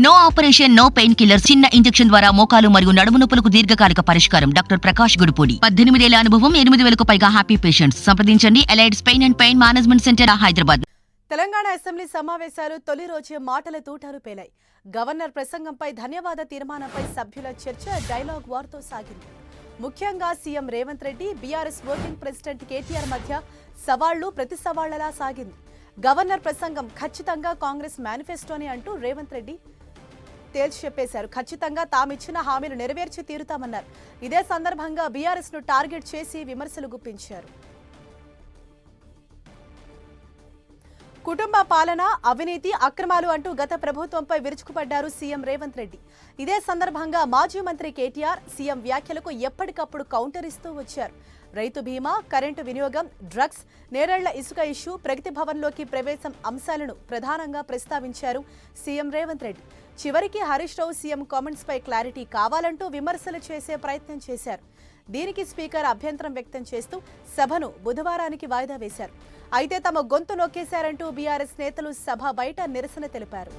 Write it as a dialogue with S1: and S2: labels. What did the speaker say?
S1: No operation no pain killer చిన్న injection ద్వారా మోకాలు మరియు నడుము నొప్పులకు దీర్ఘకాలిక పరిష్కారం. డాక్టర్ ప్రకాష్ గుడిపూడి. పద్దెనిమిదేళ్ళ అనుభవం ఎనిమిది వేలకు పైగా హ్యాపీ పేషెంట్స్ సంప్రదించండి. Allied pain and pain management centre Hyderabad
S2: Telangana assembly సమావేశాలు తొలి రోజే మాటల తూటాలు పేలాయి. గవర్నర్ ప్రసంగంపై ధన్యవాద తీర్మానంపై సభ్యుల చర్చ డైలాగ్ వార్తో సాగింది. ముఖ్యంగా CM Revanth Reddy BRS working president KTR మధ్య సవాళ్ళు ప్రతి సవాళ్ళలా సాగింది. గవర్నర్ ప్రసంగం ఖచ్చితంగా కాంగ్రెస్ మేనిఫెస్టోని అంటూ రేవంత్ రెడ్డి తేల్చి చెప్పేశారు. ఖచ్చితంగా తామిచ్చిన హామీలు నెరవేర్చి తీరుతామన్నారు. ఇదే సందర్భంగా బీఆర్ఎస్ను టార్గెట్ చేసి విమర్శలు గుప్పించారు. కుటుంబ పాలన అవినీతి అక్రమాలు అంటూ గత ప్రభుత్వంపై విరుచుకుపడ్డారు సీఎం రేవంత్ రెడ్డి. ఇదే సందర్భంగా మాజీ మంత్రి కేటీఆర్ సీఎం వ్యాఖ్యలకు ఎప్పటికప్పుడు కౌంటర్ ఇస్తూ వచ్చారు. రైతు బీమా కరెంటు వినియోగం డ్రగ్స్ నేరేళ్ళ ఇసుక ఇష్యూ ప్రగతి భవన్లోకి ప్రవేశం అంశాలను ప్రధానంగా ప్రస్తావించారు సీఎం రేవంత్ రెడ్డి. చివరికి హరీష్ రావు సీఎం కామెంట్స్ పై క్లారిటీ కావాలంటూ విమర్శలు చేసే ప్రయత్నం చేశారు. దీనికి స్పీకర్ అభ్యంతరం వ్యక్తం చేస్తూ సభను బుధవారానికి వాయిదా వేశారు. అయితే తమ గొంతు నొక్కేశారంటూ బీఆర్ఎస్ నేతలు సభ బయట నిరసన తెలిపారు.